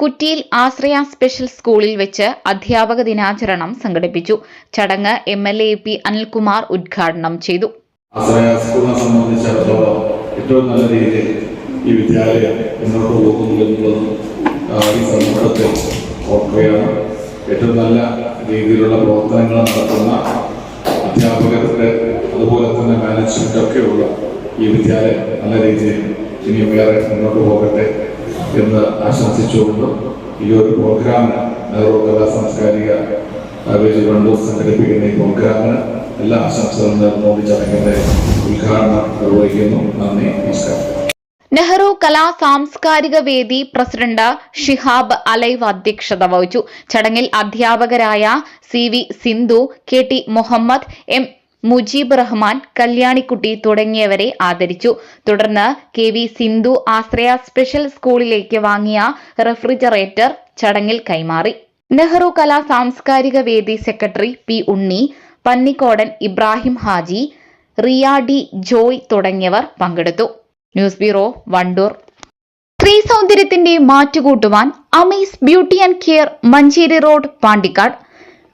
കുറ്റിയിൽ ആശ്രയ special സ്കൂളിൽ വെച്ച് അധ്യാപക ദിനാചരണം സംഘടിപ്പിച്ചു. ചടങ്ങ് M L A P Anilkumar ഉദ്ഘാടനം ചെയ്തു. ആശ്രയ സ്കൂളിനെ സംബന്ധിച്ചിടത്തോളം ഏറ്റവും നല്ല രീതിയിൽ ഈ വിദ്യാലയം മുന്നോട്ട് പോകുന്നു എന്നുള്ളതും ഈ സമൂഹത്തിൽ ഓർക്കുകയാണ്. ഏറ്റവും നല്ല രീതിയിലുള്ള പ്രവർത്തനങ്ങൾ നടത്തുന്ന അധ്യാപകർക്ക് അതുപോലെ തന്നെ മാനേജ്മെന്റ് ഒക്കെയുള്ള ഈ വിദ്യാലയം നല്ല രീതിയിൽ ഇനിയും വേറെ മുന്നോട്ട് പോകട്ടെ. എന്ന് ആശംസിച്ചുകൊണ്ട് ഈ ഒരു പ്രോഗ്രാമിന് നെഹ്റു കലാ സാംസ്കാരിക വേദി വണ്ടൂർ സംഘടിപ്പിക്കുന്ന ഈ പ്രോഗ്രാമിന് എല്ലാ ആശംസകളും നേർന്നുകൊണ്ട് ചടങ്ങിന്റെ ഉദ്ഘാടനം നിർവഹിക്കുന്നു. നന്ദി നമസ്കാരം. നെഹ്റു കലാ സാംസ്കാരിക വേദി പ്രസിഡന്റ് ഷിഹാബ് അലൈവ് അധ്യക്ഷത വഹിച്ചു. ചടങ്ങിൽ അധ്യാപകരായ C V Sindhu K T Muhammad M Mujeeb Rahman Kalyanikutty തുടങ്ങിയവരെ ആദരിച്ചു. തുടർന്ന് K V Sindhu Ashraya special സ്കൂളിലേക്ക് വാങ്ങിയ റെഫ്രിജറേറ്റർ ചടങ്ങിൽ കൈമാറി. Nehru Kala Samskarika Vedi secretary P Unni Pannikkodan Ibrahim Haji Riya D Joy തുടങ്ങിയവർ പങ്കെടുത്തു. News bureau Wandoor. സ്ത്രീ സൗന്ദര്യത്തിന്റെ മാറ്റുകൂട്ടുവാൻ Amees beauty and care Manjeri road Pandikkad.